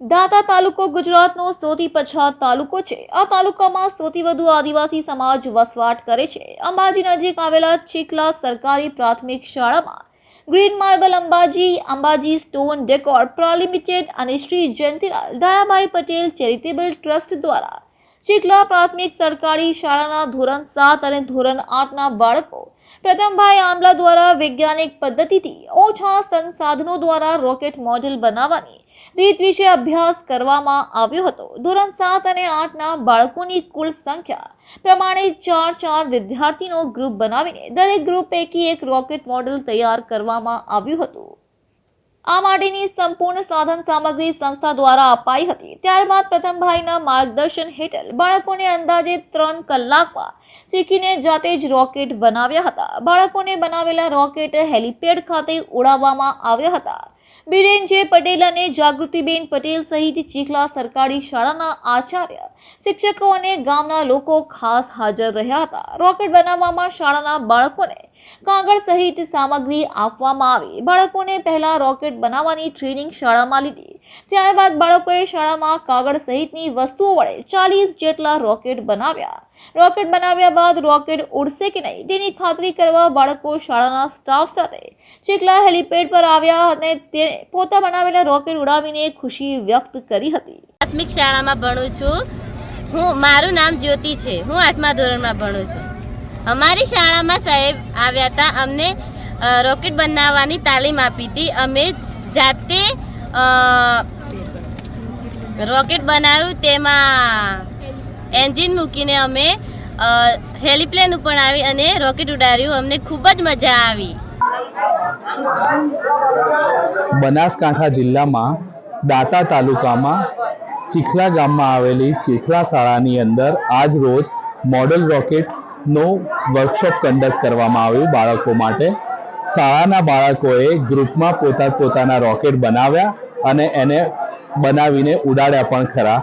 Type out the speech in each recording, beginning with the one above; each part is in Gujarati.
દાંતા તાલુકો ગુજરાતનો સૌથી પછાત તાલુકો છે. આ તાલુકામાં સૌથી વધુ આદિવાસી સમાજ વસવાટ કરે છે. અંબાજી નજીક આવેલા ચીખલા સરકારી પ્રાથમિક શાળામાં green marble Ambaji Ambaji stone decor pro limited અને શ્રી જયંતિલાલ, દયાભાઈ પટેલ ચેરિટેબલ ટ્રસ્ટ દ્વારા ચીખલા પ્રાથમિક સરકારી શાળાના ધોરણ સાત અને ધોરણ આઠના બાળકો પ્રથમભાઈ આંબલા દ્વારા વૈજ્ઞાનિક પદ્ધતિથી ઓછા સંસાધનો દ્વારા રોકેટ મોડેલ બનાવવાની રીત વિશે અભ્યાસ કરવામાં આવ્યો હતો. ધોરણ સાત અને આઠના બાળકોની કુલ સંખ્યા પ્રમાણે ચાર ચાર વિદ્યાર્થીનો ગ્રુપ બનાવીને દરેક ગ્રુપ પૈકી એક રોકેટ મોડેલ તૈયાર કરવામાં આવ્યું હતું. આ માટેની સંપૂર્ણ સાધન સામગ્રી સંસ્થા દ્વારા અપાઈ હતી. ત્યારબાદ પ્રથમભાઈના માર્ગદર્શન હેઠળ બાળકોને અંદાજે ત્રણ કલાકમાં શીખીને જાતે જ રોકેટ બનાવ્યા હતા. બાળકોને બનાવેલા રોકેટ હેલિપેડ ખાતે ઉડાવવામાં આવ્યા હતા. બિરેનજે પટેલ અને જાગૃતિબેન પટેલ સહિત ચીખલા સરકારી શાળાના આચાર્ય, શિક્ષકો અને ગામના લોકો ખાસ હાજર રહ્યા હતા. રોકેટ બનાવવામાં શાળાના બાળકોને કાગળ સહિત સામગ્રી આપવામાં આવી. બાળકોને પહેલા રોકેટ બનાવવાની ટ્રેનિંગ શાળામાં લીધી. ત્યારબાદ બાળકોએ શાળામાં કાગળ સહિતની વસ્તુઓ વડે ચાલીસ જેટલા રોકેટ બનાવ્યા. રોકેટ બનાવ્યા બાદ રોકેટ ઉડશે કે નહીં તેની ખાતરી કરવા બાળકો શાળાના સ્ટાફ સાથે ચીખલા હેલિપેડ પર આવ્યા અને તે પોતા બનાવેલા રોકેટ ઉડાવીને ખુશી વ્યક્ત કરી હતી. પ્રાથમિક શાળામાં ભણું છું. હું, મારું નામ જ્યોતિ છે. હું આઠમા ધોરણમાં ભણું છું. અમારી શાળામાં સાહેબ આવ્યા હતા. અમને રોકેટ બનાવવાની તાલીમ આપી હતી. અમે જાતે રોકેટ બનાવ્યું, તેમાં એન્જિન મૂકીને અમે હેલિપ્લેન ઉપર આવી અને રોકેટ ઉડાડ્યું. અમને ખૂબ જ મજા આવી. બનાસકાંઠા જિલ્લામાં દાતા તાલુકામાં ચીખલા ગામમાં આવેલી ચીખલા શાળાની અંદર આજ રોજ મોડલ રોકેટનો વર્કશોપ કન્ડક્ટ કરવામાં આવ્યું બાળકો માટે. શાળાના બાળકોએ ગ્રુપમાં પોતા પોતાના રોકેટ બનાવ્યા. અને એને બનાવીને ઉડાડ્યા પણ ખરા.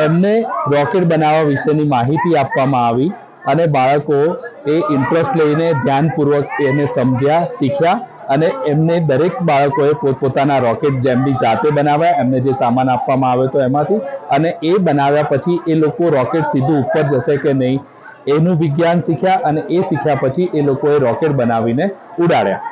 એમને રોકેટ બનાવવા વિશેની માહિતી આપવામાં આવી અને બાળકો એ ઇન્ટરેસ્ટ લઈને ધ્યાનપૂર્વક એને સમજ્યા, શીખ્યા અને એમને દરેક બાળકોએ પોતપોતાના રોકેટ જેમની જાતે બનાવ્યા, એમને જે સામાન આપવામાં આવ્યો હતો એમાંથી અને એ બનાવ્યા પછી એ લોકો રોકેટ સીધું ઉપર જશે કે નહીં એનું વિજ્ઞાન શીખ્યા અને એ શીખ્યા પછી એ લોકોએ રોકેટ બનાવીને ઉડાડ્યા.